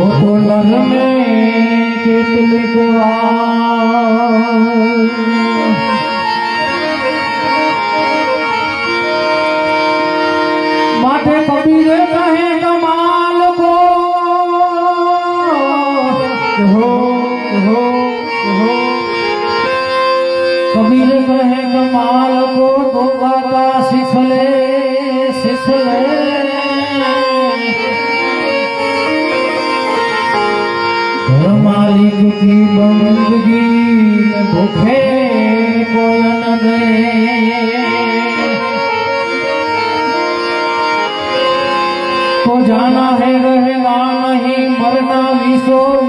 ગોકુલન મે કેટલીક વાર થી બંદગી ભૂખે કોઈ ન દે તો જાના હે રહેવા નહીં મરના વિશો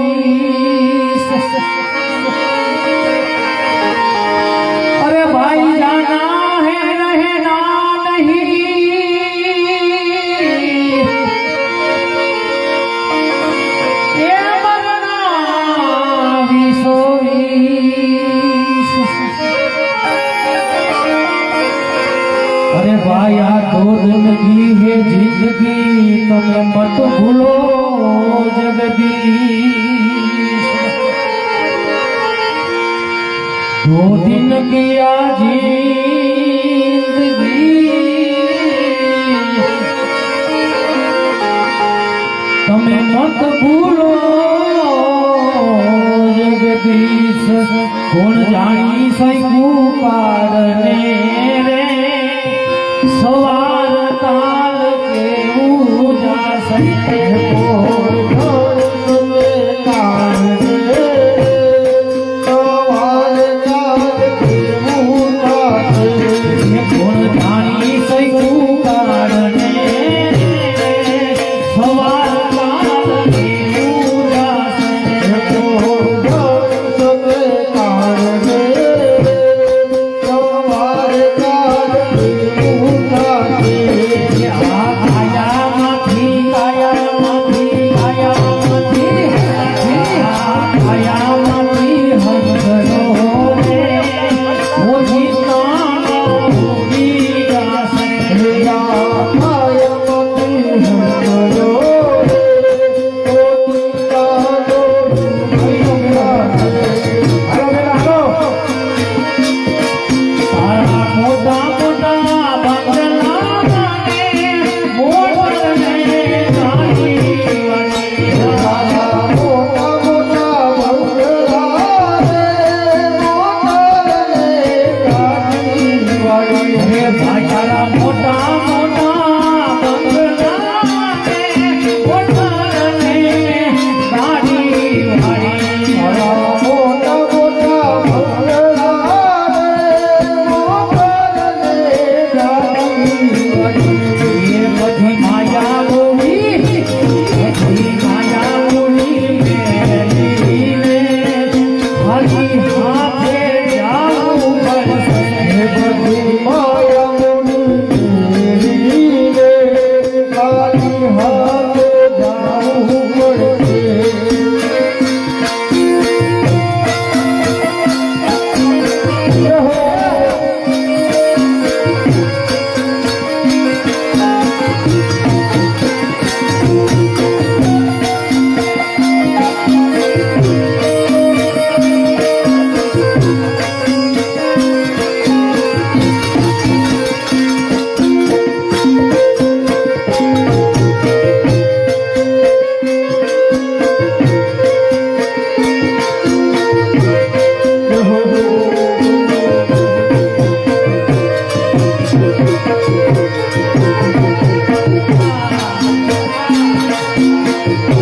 Música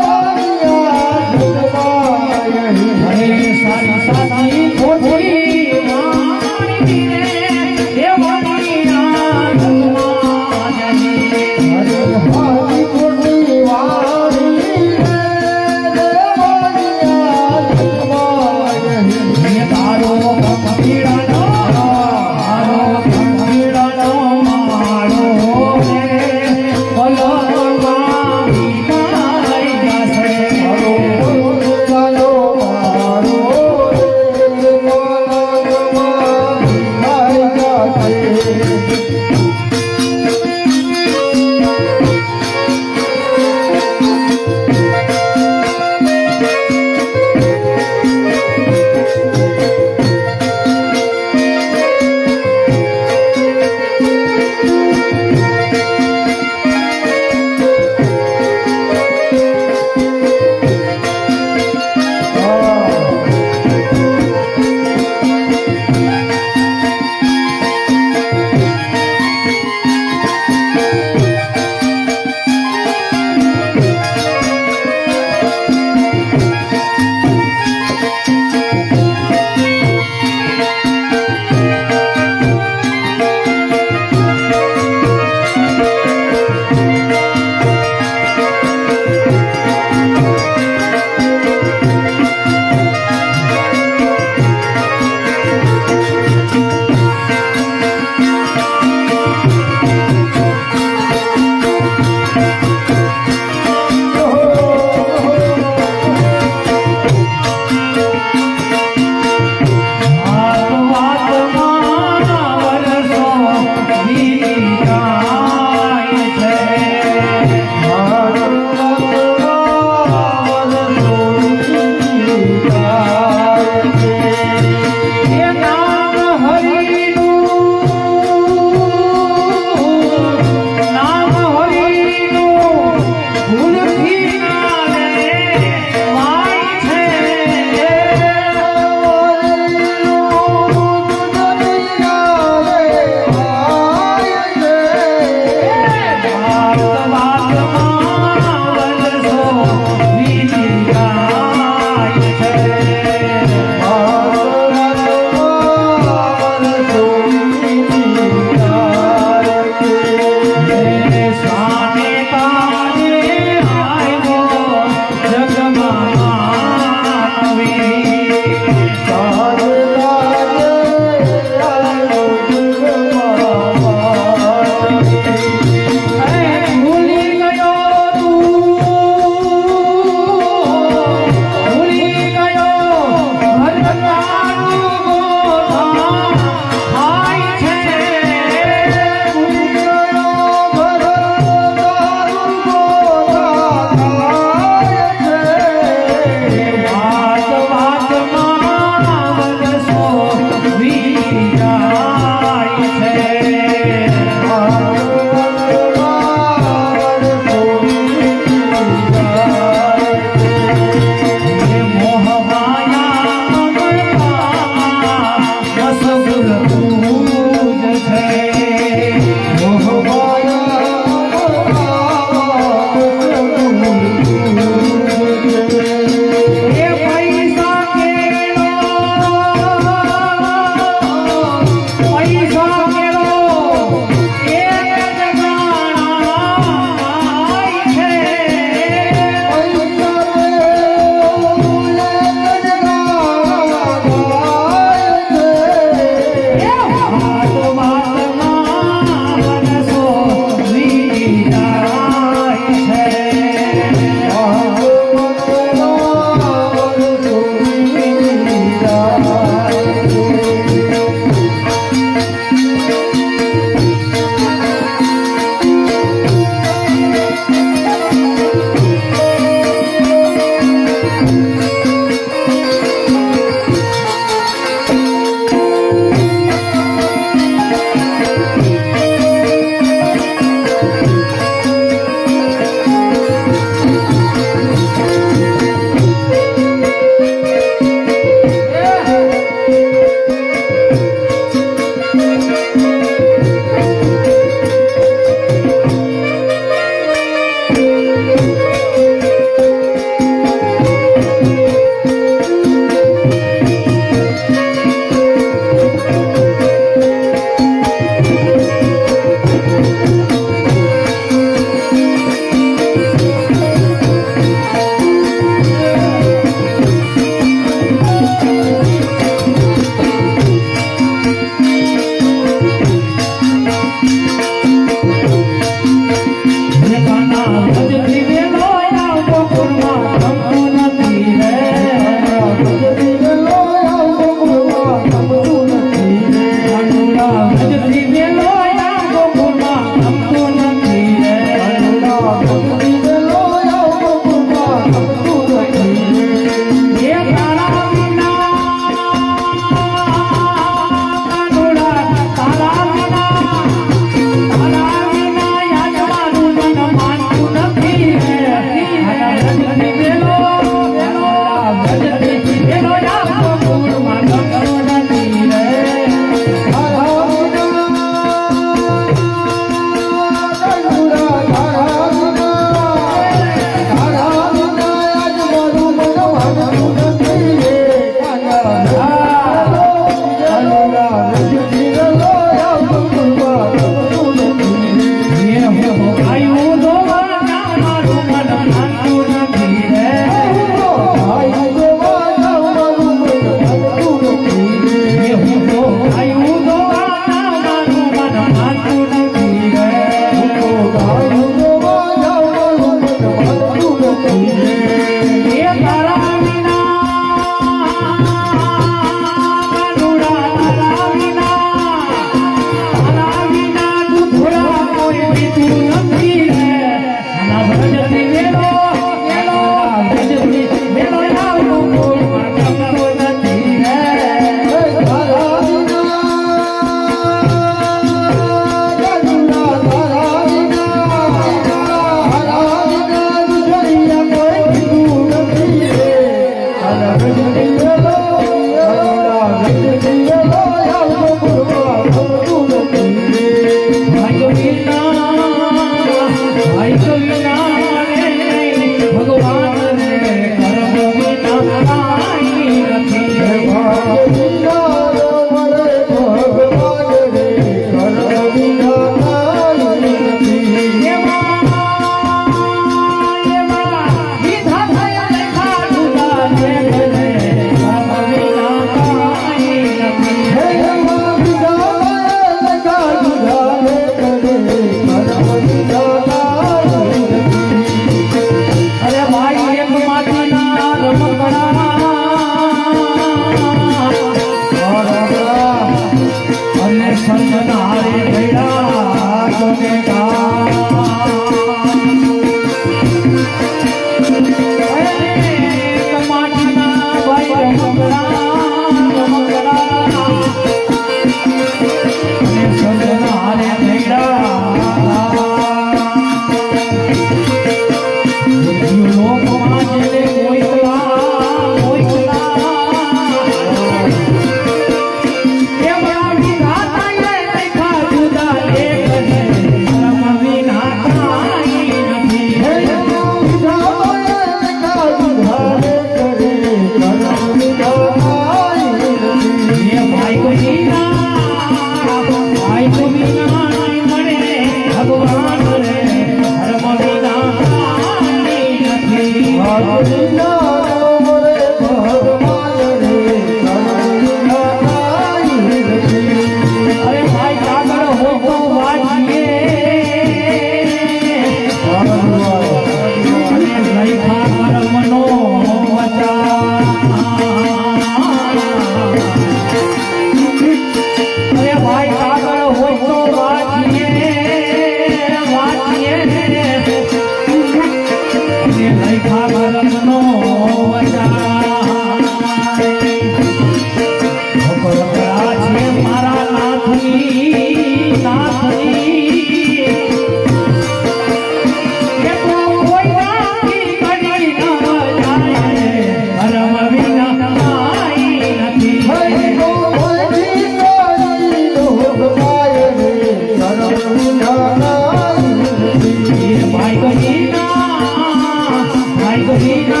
Imagina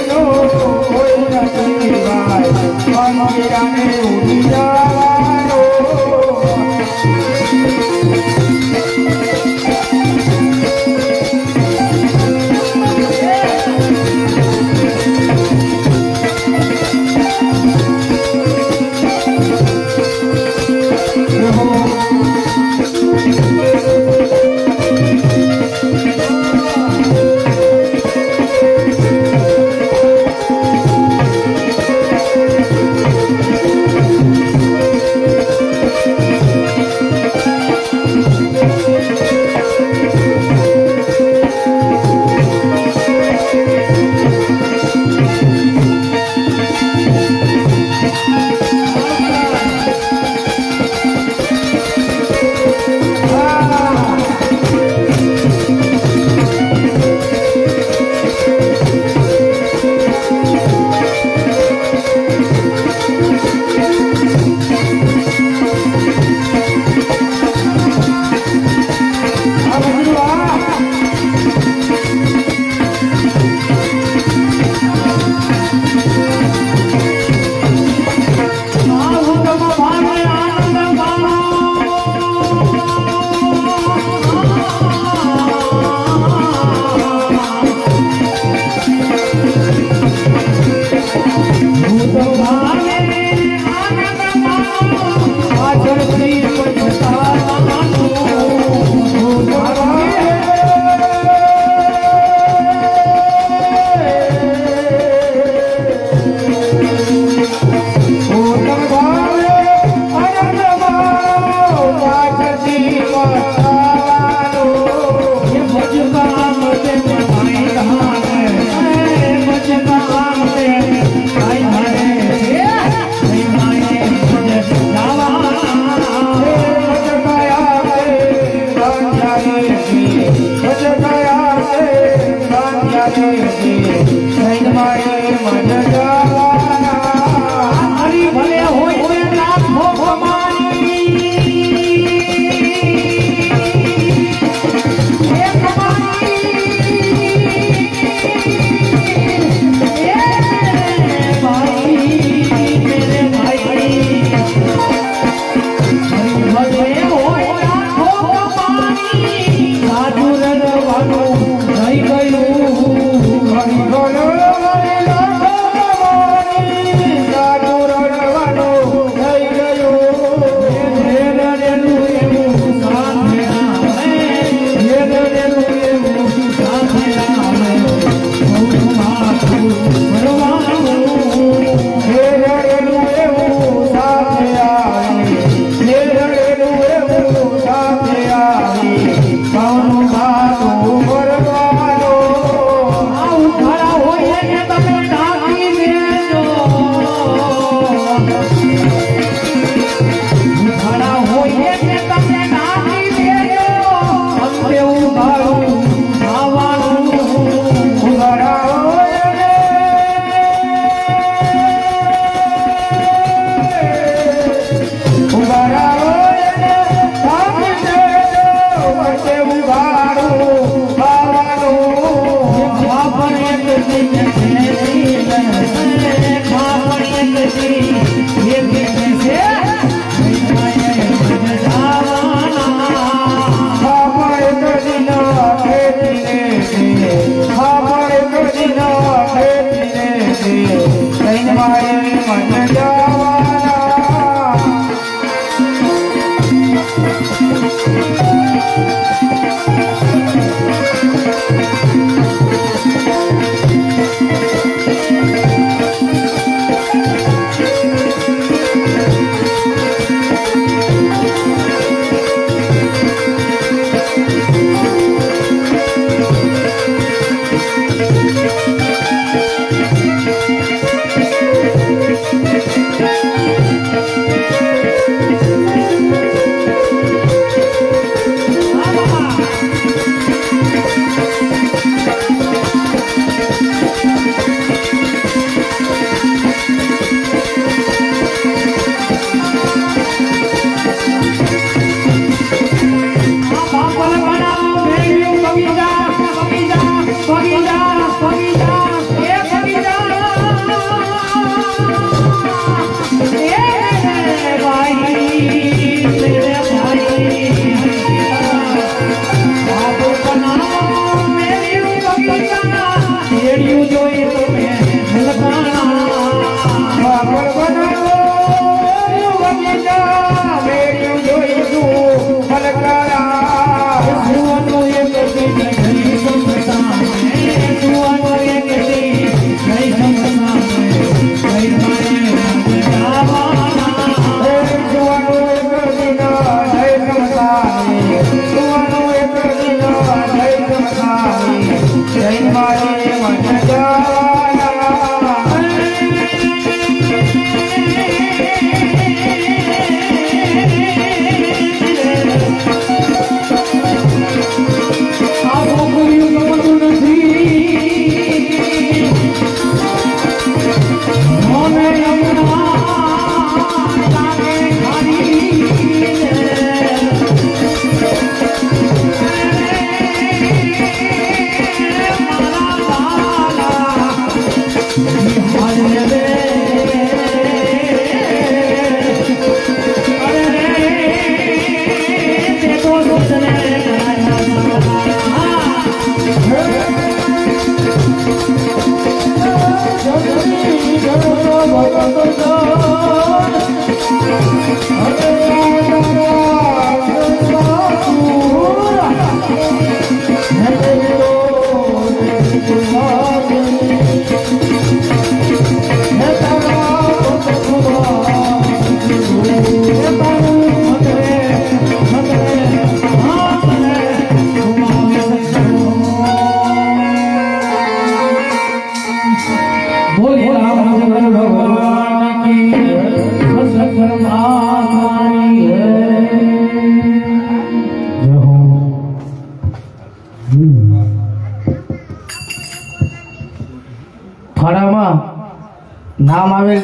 Senhor.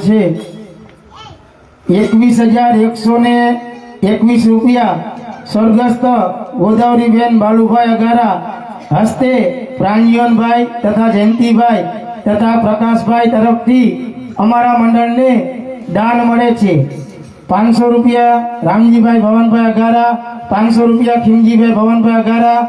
છે. એકવીસ હજાર એકસો ને એકવીસ રૂપિયા સ્વર્ગસ્થ ગોદાવરીબેન બાલુભાઈ અગારા હસ્તે પ્રાણજીવનભાઈ તથા જયંતિભાઈ તથા પ્રકાશભાઈ તરફથી અમારા મંડળને દાન મળે છે. પાંચસો રૂપિયા રામજીભાઈ ભવનભાઈ અગારા, પાંચસો રૂપિયા ખીમજીભાઈ ભવનભાઈ અગારા